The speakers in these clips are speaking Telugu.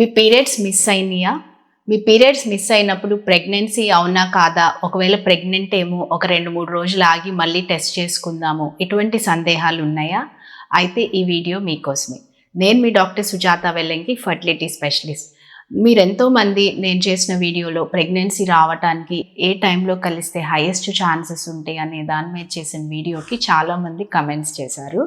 మీ పీరియడ్స్ మిస్ అయినాయా? మీ పీరియడ్స్ మిస్ అయినప్పుడు ప్రెగ్నెన్సీ అవునా కాదా? ఒకవేళ ప్రెగ్నెంట్ ఏమో ఒక రెండు మూడు రోజులు ఆగి మళ్ళీ టెస్ట్ చేసుకుందాము. ఇటువంటి సందేహాలు ఉన్నాయా? అయితే ఈ వీడియో మీకోసమే. నేను మీ doctor Sujatha Vellanki fertility specialist మీరెంతో మంది నేను చేసిన వీడియోలో ప్రెగ్నెన్సీ రావటానికి ఏ టైంలో కలిస్తే హైయెస్ట్ ఛాన్సెస్ ఉంటాయి అనే దాని మీద చేసిన వీడియోకి చాలామంది కమెంట్స్ చేశారు.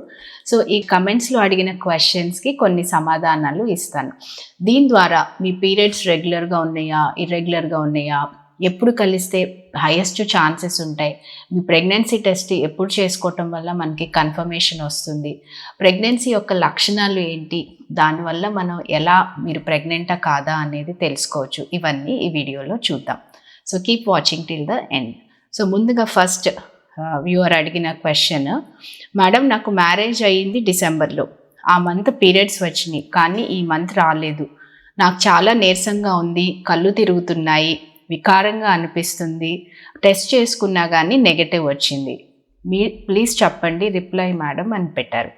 సో ఈ కమెంట్స్లో అడిగిన క్వశ్చన్స్కి కొన్ని సమాధానాలు ఇస్తాను. దీని ద్వారా మీ పీరియడ్స్ రెగ్యులర్గా ఉన్నాయా ఇర్రెగ్యులర్గా ఉన్నాయా ఎప్పుడు కలిస్తే హైయెస్ట్ ఛాన్సెస్ ఉంటాయి. మీ ప్రెగ్నెన్సీ టెస్ట్ ఎప్పుడు చేసుకోవటం వల్ల మనకి కన్ఫర్మేషన్ వస్తుంది. ప్రెగ్నెన్సీ యొక్క లక్షణాలు ఏంటి? దానివల్ల మనం ఎలా మీరు ప్రెగ్నెంటా కాదా అనేది తెలుసుకోవచ్చు. ఇవన్నీ ఈ వీడియోలో చూద్దాం. So keep watching till the end so ముందుగా ఫస్ట్ వ్యూవర్ అడిగిన క్వశ్చన్ మేడం నాకు మ్యారేజ్ అయ్యింది డిసెంబర్లో ఆ మంత్ పీరియడ్స్ వచ్చినాయి. కానీ ఈ మంత్ రాలేదు. నాకు చాలా నీరసంగా ఉంది. కళ్ళు తిరుగుతున్నాయి. వికారంగా అనిపిస్తుంది. టెస్ట్ చేసుకున్నా కానీ నెగటివ్ వచ్చింది. మీ ప్లీజ్ చెప్పండి రిప్లై మేడం అని పెట్టారు.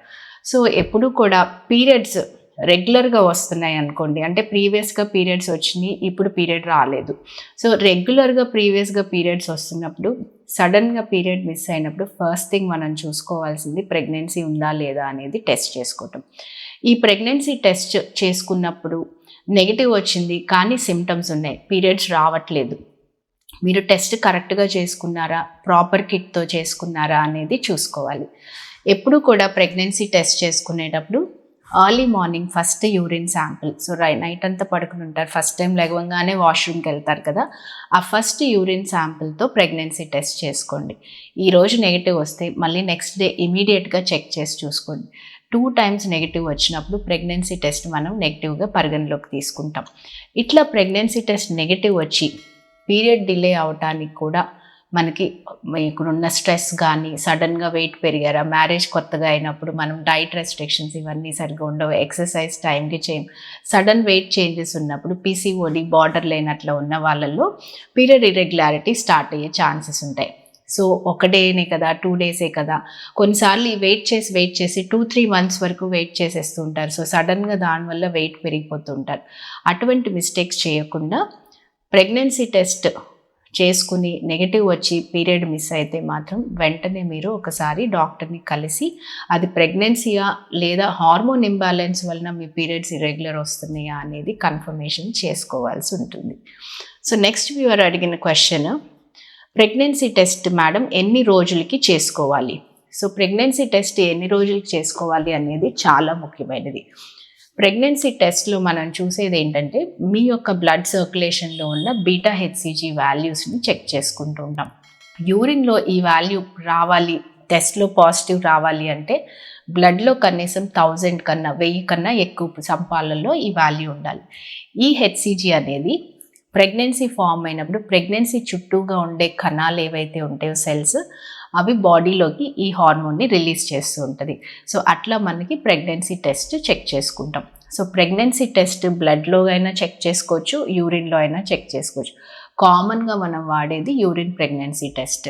సో ఎప్పుడు కూడా పీరియడ్స్ రెగ్యులర్గా వస్తున్నాయి అనుకోండి. అంటే ప్రీవియస్గా పీరియడ్స్ వచ్చినాయి ఇప్పుడు పీరియడ్ రాలేదు. సో రెగ్యులర్గా ప్రీవియస్గా పీరియడ్స్ వస్తున్నప్పుడు సడన్గా పీరియడ్ మిస్ అయినప్పుడు ఫస్ట్ థింగ్ మనం చూసుకోవాల్సింది ప్రెగ్నెన్సీ ఉందా లేదా అనేది టెస్ట్ చేసుకోవటం. ఈ ప్రెగ్నెన్సీ టెస్ట్ చేసుకున్నప్పుడు నెగిటివ్ వచ్చింది కానీ సిమ్టమ్స్ ఉన్నాయి. పీరియడ్స్ రావట్లేదు. మీరు టెస్ట్ కరెక్ట్గా చేసుకున్నారా? ప్రాపర్ కిట్తో చేసుకున్నారా అనేది చూసుకోవాలి. ఎప్పుడు కూడా ప్రెగ్నెన్సీ టెస్ట్ చేసుకునేటప్పుడు early morning first urine sample so రై నైట్ అంతా పడుకుని ఉంటారు. ఫస్ట్ టైం లెగవంగానే వాష్రూమ్కి వెళ్తారు కదా. ఆ ఫస్ట్ యూరిన్ శాంపిల్తో ప్రెగ్నెన్సీ టెస్ట్ చేసుకోండి. ఈరోజు నెగిటివ్ వస్తే మళ్ళీ నెక్స్ట్ డే ఇమీడియట్గా చెక్ చేసి చూసుకోండి. టూ టైమ్స్ నెగిటివ్ వచ్చినప్పుడు ప్రెగ్నెన్సీ టెస్ట్ మనం నెగిటివ్గా పరిగణలోకి తీసుకుంటాం. ఇట్లా ప్రెగ్నెన్సీ టెస్ట్ నెగిటివ్ వచ్చి పీరియడ్ డిలే అవటానికి కూడా మనకి ఇక్కడున్న స్ట్రెస్ కానీ సడన్గా వెయిట్ పెరిగారా మ్యారేజ్ కొత్తగా అయినప్పుడు మనం డైట్ రెస్ట్రిక్షన్స్ ఇవన్నీ సరిగ్గా ఉండవు ఎక్సర్సైజ్ టైంకి చేయం. సడన్ వెయిట్ చేంజెస్ ఉన్నప్పుడు పీసీఓడి బార్డర్ లేనట్లా ఉన్న వాళ్ళల్లో పీరియడ్ ఇరెగ్యులారిటీ స్టార్ట్ అయ్యే ఛాన్సెస్ ఉంటాయి. సో ఒక డేనే కదా టూ డేసే కదా. కొన్నిసార్లు వెయిట్ చేసి వెయిట్ చేసి టూ త్రీ మంత్స్ వరకు వెయిట్ చేసేస్తూ ఉంటారు సో సడన్గా దానివల్ల వెయిట్ పెరిగిపోతుంటారు. అటువంటి మిస్టేక్స్ చేయకుండా ప్రెగ్నెన్సీ టెస్ట్ చేసుకుని నెగిటివ్ వచ్చి పీరియడ్ మిస్ అయితే మాత్రం వెంటనే మీరు ఒకసారి డాక్టర్ని కలిసి అది ప్రెగ్నెన్సీయా లేదా హార్మోన్ ఇంబ్యాలెన్స్ వలన మీ పీరియడ్స్ ఇరెగ్యులర్ వస్తున్నాయా అనేది కన్ఫర్మేషన్ చేసుకోవాల్సి ఉంటుంది. సో నెక్స్ట్ వ్యూవర్ అడిగిన క్వశ్చన్ ప్రెగ్నెన్సీ టెస్ట్ మేడం ఎన్ని రోజులకి చేసుకోవాలి? సో ప్రెగ్నెన్సీ టెస్ట్ ఎన్ని రోజులకి చేసుకోవాలి అనేది చాలా ముఖ్యమైనది. ప్రెగ్నెన్సీ టెస్ట్లో మనం చూసేది ఏంటంటే మీ యొక్క బ్లడ్ సర్క్యులేషన్లో ఉన్న బీటా హెచ్సిజీ వాల్యూస్ని చెక్ చేసుకుంటూ ఉంటాం. యూరిన్లో ఈ వాల్యూ రావాలి టెస్ట్లో పాజిటివ్ రావాలి అంటే బ్లడ్లో కనీసం థౌజండ్ కన్నా వెయ్యి కన్నా ఎక్కువ సంపాలలో ఈ వాల్యూ ఉండాలి. ఈ హెచ్సిజీ అనేది ప్రెగ్నెన్సీ ఫామ్ అయినప్పుడు ప్రెగ్నెన్సీ చుట్టూగా ఉండే కణాలు ఏవైతే ఉంటాయో సెల్స్ అవి బాడీలోకి ఈ హార్మోన్ని రిలీజ్ చేస్తూ ఉంటుంది. సో అట్లా మనకి ప్రెగ్నెన్సీ టెస్ట్ చెక్ చేసుకుంటాం. సో ప్రెగ్నెన్సీ టెస్ట్ బ్లడ్లో అయినా చెక్ చేసుకోవచ్చు యూరిన్లో అయినా చెక్ చేసుకోవచ్చు. కామన్గా మనం వాడేది యూరిన్ ప్రెగ్నెన్సీ టెస్ట్.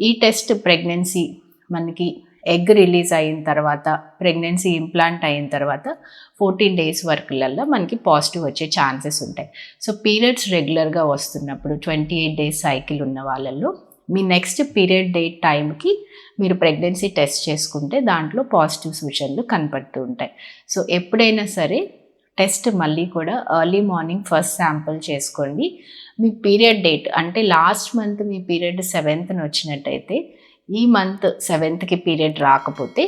ఈ టెస్ట్ ప్రెగ్నెన్సీ మనకి ఎగ్ రిలీజ్ అయిన తర్వాత ప్రెగ్నెన్సీ ఇంప్లాంట్ అయిన తర్వాత ఫోర్టీన్ డేస్ వర్క్లలో మనకి పాజిటివ్ వచ్చే ఛాన్సెస్ ఉంటాయి. సో పీరియడ్స్ రెగ్యులర్గా వస్తున్నప్పుడు ట్వంటీ ఎయిట్ డేస్ సైకిల్ ఉన్న వాళ్ళల్లో మీ నెక్స్ట్ పీరియడ్ డేట్ టైంకి మీరు ప్రెగ్నెన్సీ టెస్ట్ చేసుకుంటే దాంట్లో పాజిటివ్ సూచనలు కనపడుతూ ఉంటాయి. సో ఎప్పుడైనా సరే టెస్ట్ మళ్ళీ కూడా ఎర్లీ మార్నింగ్ ఫస్ట్ శాంపుల్ చేసుకోండి. మీ పీరియడ్ డేట్ అంటే లాస్ట్ మంత్ మీ పీరియడ్ సెవెంత్న వచ్చినట్టయితే ఈ మంత్ సెవెంత్కి పీరియడ్ రాకపోతే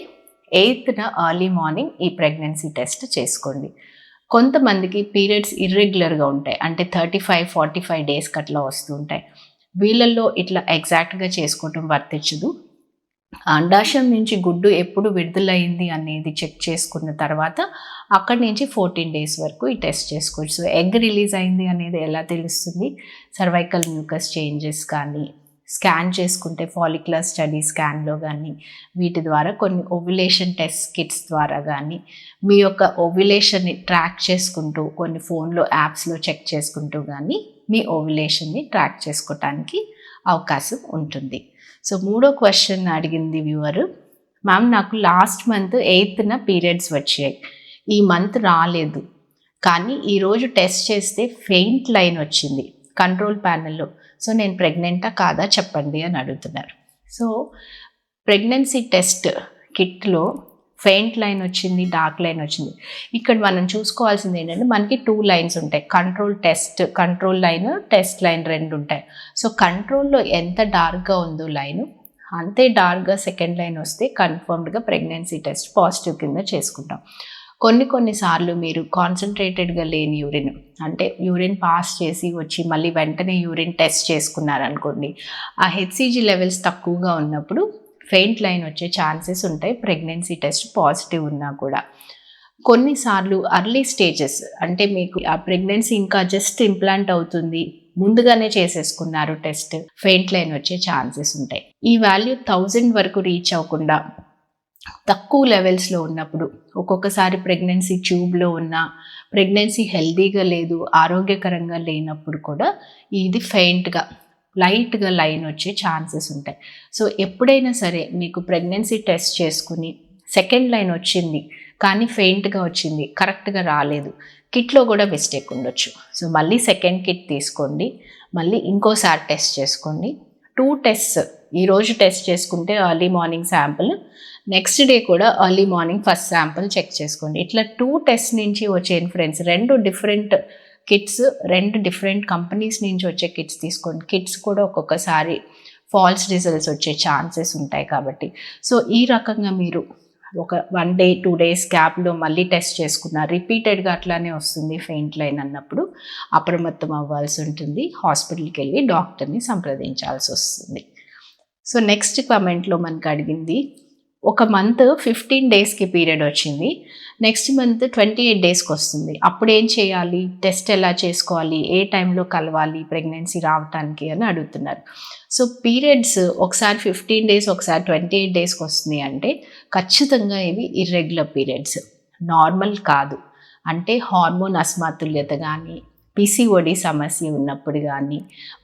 ఎయిత్న ఎర్లీ మార్నింగ్ ఈ ప్రెగ్నెన్సీ టెస్ట్ చేసుకోండి. కొంతమందికి పీరియడ్స్ ఇర్రెగ్యులర్గా ఉంటాయి. అంటే థర్టీ ఫైవ్ ఫార్టీ ఫైవ్ డేస్కి అట్లా వస్తూ ఉంటాయి. వీళ్ళల్లో ఇట్లా ఎగ్జాక్ట్గా చేసుకోవటం వర్తించదు. అండాశయం నుంచి గుడ్డు ఎప్పుడు విడుదలైంది అనేది చెక్ చేసుకున్న తర్వాత అక్కడి నుంచి ఫోర్టీన్ డేస్ వరకు ఈ టెస్ట్ చేసుకోవచ్చు. ఎగ్ రిలీజ్ అయింది అనేది ఎలా తెలుస్తుంది? సర్వైకల్ మ్యూకస్ చేంజెస్ కానీ స్కాన్ చేసుకుంటే ఫాలిక్యులర్ స్టడీ స్కాన్లో కానీ వీటి ద్వారా కొన్ని ఓవ్యులేషన్ టెస్ట్ కిట్స్ ద్వారా కానీ మీ యొక్క ఓవ్యులేషన్ని ట్రాక్ చేసుకుంటూ కొన్ని ఫోన్లో యాప్స్లో చెక్ చేసుకుంటూ కానీ మీ ఓవ్యులేషన్ని ట్రాక్ చేసుకోవటానికి అవకాశం ఉంటుంది. సో మూడో క్వశ్చన్ అడిగింది వ్యూవరు. మ్యామ్ నాకు లాస్ట్ మంత్ ఎయిత్న పీరియడ్స్ వచ్చాయి. ఈ మంత్ రాలేదు. కానీ ఈరోజు టెస్ట్ చేస్తే ఫెయింట్ లైన్ వచ్చింది. కంట్రోల్ ప్యానెల్లో. సో నేను ప్రెగ్నెంటా కాదా చెప్పండి అని అడుగుతున్నారు. సో ప్రెగ్నెన్సీ టెస్ట్ కిట్లో ఫెయింట్ లైన్ వచ్చింది డార్క్ లైన్ వచ్చింది. ఇక్కడ మనం చూసుకోవాల్సింది ఏంటంటే మనకి టూ లైన్స్ ఉంటాయి. Control test control line test line రెండు ఉంటాయి. సో కంట్రోల్లో ఎంత డార్క్గా ఉందో లైన్ అంతే డార్క్గా సెకండ్ లైన్ వస్తే కన్ఫర్మ్డ్గా ప్రెగ్నెన్సీ టెస్ట్ పాజిటివ్ కింద చేసుకుంటాం. కొన్ని కొన్నిసార్లు మీరు కాన్సన్ట్రేటెడ్గా లేని యూరిన్ అంటే యూరిన్ పాస్ చేసి వచ్చి మళ్ళీ వెంటనే యూరిన్ టెస్ట్ చేసుకున్నారనుకోండి ఆ హెచ్సిజీ లెవెల్స్ తక్కువగా ఉన్నప్పుడు ఫెయింట్ లైన్ వచ్చే ఛాన్సెస్ ఉంటాయి ప్రెగ్నెన్సీ టెస్ట్ పాజిటివ్ ఉన్నా కూడా. కొన్నిసార్లు అర్లీ స్టేజెస్ అంటే మీకు ఆ ప్రెగ్నెన్సీ ఇంకా జస్ట్ ఇంప్లాంట్ అవుతుంది ముందుగానే చేసేసుకున్నారు టెస్ట్ ఫెయింట్ లైన్ వచ్చే ఛాన్సెస్ ఉంటాయి. ఈ వాల్యూ థౌజండ్ వరకు రీచ్ అవ్వకుండా తక్కువ లెవెల్స్లో ఉన్నప్పుడు ఒక్కొక్కసారి ప్రెగ్నెన్సీ ట్యూబ్లో ఉన్న ప్రెగ్నెన్సీ హెల్దీగా లేదు ఆరోగ్యకరంగా లేనప్పుడు కూడా ఇది ఫెయింట్గా లైట్గా లైన్ వచ్చే ఛాన్సెస్ ఉంటాయి. సో ఎప్పుడైనా సరే మీకు ప్రెగ్నెన్సీ టెస్ట్ చేసుకుని సెకండ్ లైన్ వచ్చింది కానీ ఫెయింట్గా వచ్చింది కరెక్ట్గా రాలేదు కిట్లో కూడా మిస్టేక్ ఉండొచ్చు. సో మళ్ళీ సెకండ్ కిట్ తీసుకోండి మళ్ళీ ఇంకోసారి టెస్ట్ చేసుకోండి. టూ టెస్ట్స్ ఈరోజు టెస్ట్ చేసుకుంటే early morning sample next day కూడా early morning first sample check చేసుకోండి. ఇట్లా టూ టెస్ట్ నుంచి వచ్చే ఇన్ఫ్లుయెన్స్ రెండు డిఫరెంట్ కిట్స్ రెండు డిఫరెంట్ కంపెనీస్ నుంచి వచ్చే కిట్స్ తీసుకోండి. కిట్స్ కూడా ఒక్కొక్కసారి ఫాల్స్ రిజల్ట్స్ వచ్చే ఛాన్సెస్ ఉంటాయి కాబట్టి. సో ఈ రకంగా మీరు ఒక వన్ డే టూ డేస్ గ్యాప్లో మళ్ళీ టెస్ట్ చేసుకున్నారు రిపీటెడ్గా అట్లానే వస్తుంది ఫెయింట్ లైన్ అన్నప్పుడు. అప్రమత్తం అవ్వాల్సి ఉంటుంది. హాస్పిటల్కి వెళ్ళి డాక్టర్ని సంప్రదించాల్సి వస్తుంది. సో నెక్స్ట్ కమెంట్లో మనకు అడిగింది ఒక మంత్ ఫిఫ్టీన్ డేస్కి పీరియడ్ వచ్చింది. నెక్స్ట్ మంత్ ట్వంటీ ఎయిట్ డేస్కి వస్తుంది. అప్పుడు ఏం చేయాలి? టెస్ట్ ఎలా చేసుకోవాలి? ఏ టైంలో కలవాలి? ప్రెగ్నెన్సీ రావటానికి అని అడుగుతున్నారు. సో పీరియడ్స్ ఒకసారి ఫిఫ్టీన్ డేస్ ఒకసారి ట్వంటీ ఎయిట్ డేస్కి వస్తుంది అంటే ఖచ్చితంగా ఇవి ఇర్రెగ్యులర్ పీరియడ్స్ నార్మల్ కాదు. అంటే హార్మోన్ అసమతుల్యత కానీ పీసీఓడి సమస్య ఉన్నప్పుడు కానీ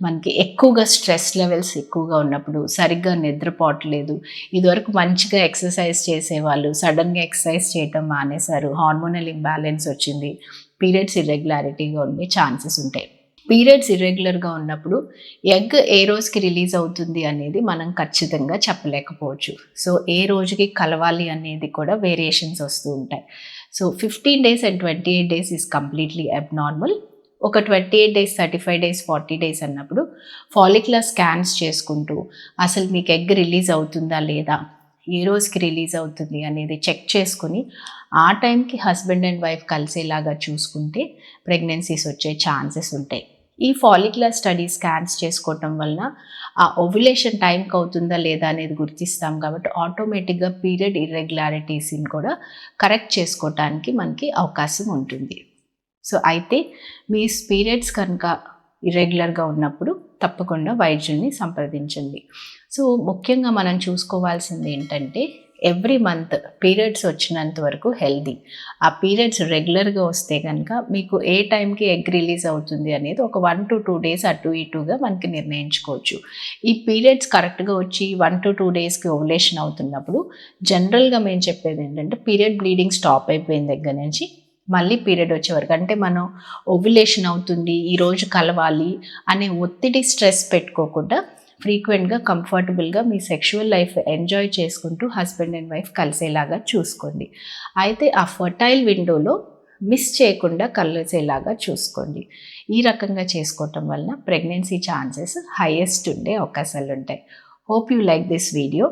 మనకి ఎక్కువగా స్ట్రెస్ లెవెల్స్ ఎక్కువగా ఉన్నప్పుడు సరిగ్గా నిద్రపోవట్లేదు. ఇదివరకు మంచిగా ఎక్సర్సైజ్ చేసేవాళ్ళు సడన్గా ఎక్సర్సైజ్ చేయటం మానేశారు. హార్మోనల్ ఇంబ్యాలెన్స్ వచ్చింది. పీరియడ్స్ ఇర్రెగ్యులారిటీగా ఉండే ఛాన్సెస్ ఉంటాయి. పీరియడ్స్ ఇర్రెగ్యులర్గా ఉన్నప్పుడు ఎగ్ ఏ రోజుకి రిలీజ్ అవుతుంది అనేది మనం ఖచ్చితంగా చెప్పలేకపోవచ్చు. సో ఏ రోజుకి కలవాలి అనేది కూడా వేరియేషన్స్ వస్తూ ఉంటాయి. So fifteen days and twenty eight days is completely abnormal. ఒక twenty eight days thirty five days forty days అన్నప్పుడు ఫాలిక్యులర్ స్కాన్స్ చేసుకుంటూ అసలు మీకు ఎగ్ రిలీజ్ అవుతుందా లేదా ఏ రోజుకి రిలీజ్ అవుతుంది అనేది చెక్ చేసుకుని ఆ టైంకి హస్బెండ్ అండ్ వైఫ్ కలిసేలాగా చూసుకుంటే ప్రెగ్నెన్సీస్ వచ్చే ఛాన్సెస్ ఉంటాయి. ఈ ఫాలిక్యులర్ స్టడీ స్కాన్స్ చేసుకోవటం వలన ఆ ఓవ్యులేషన్ టైంకి అవుతుందా లేదా అనేది గుర్తిస్తాం కాబట్టి ఆటోమేటిక్గా పీరియడ్ ఇర్రెగ్యులారిటీస్ని కూడా కరెక్ట్ చేసుకోవటానికి మనకి అవకాశం ఉంటుంది. సో అయితే మీ పీరియడ్స్ కనుక ఇర్రెగ్యులర్గా ఉన్నప్పుడు తప్పకుండా వైద్యుల్ని సంప్రదించండి. సో ముఖ్యంగా మనం చూసుకోవాల్సింది ఏంటంటే ఎవ్రీ మంత్ పీరియడ్స్ వచ్చినంత వరకు హెల్దీ ఆ పీరియడ్స్ రెగ్యులర్గా వస్తే కనుక మీకు ఏ టైంకి ఎగ్ రిలీజ్ అవుతుంది అనేది ఒక వన్ టు టూ డేస్ అటు ఇటుగా మనకి నిర్ణయించుకోవచ్చు. ఈ పీరియడ్స్ కరెక్ట్గా వచ్చి వన్ టు టూ డేస్కి ఓవలేషన్ అవుతున్నప్పుడు జనరల్గా మేము చెప్పేది ఏంటంటే పీరియడ్ బ్లీడింగ్ స్టాప్ అయిపోయిన దగ్గర నుంచి మళ్ళీ పీరియడ్ వచ్చే వరకు అంటే మనం ఓవ్యులేషన్ అవుతుంది ఈరోజు కలవాలి అనే ఒత్తిడి స్ట్రెస్ పెట్టుకోకుండా ఫ్రీక్వెంట్గా కంఫర్టబుల్గా మీ సెక్షువల్ లైఫ్ ఎంజాయ్ చేసుకుంటూ హస్బెండ్ అండ్ వైఫ్ కలిసేలాగా చూసుకోండి. అయితే ఆ ఫర్టైల్ విండోలో మిస్ చేయకుండా కలిసేలాగా చూసుకోండి. ఈ రకంగా చేసుకోవటం వలన ప్రెగ్నెన్సీ ఛాన్సెస్ హైయెస్ట్ ఉండే అవకాశాలు ఉంటాయి. Hope you like this video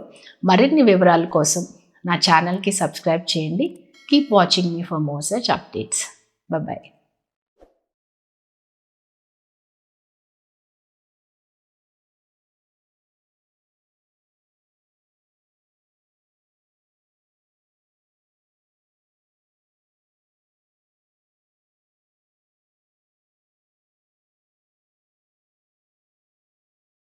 మరిన్ని వివరాల కోసం నా ఛానల్కి సబ్స్క్రైబ్ చేయండి. Keep watching me for more such updates. Bye bye.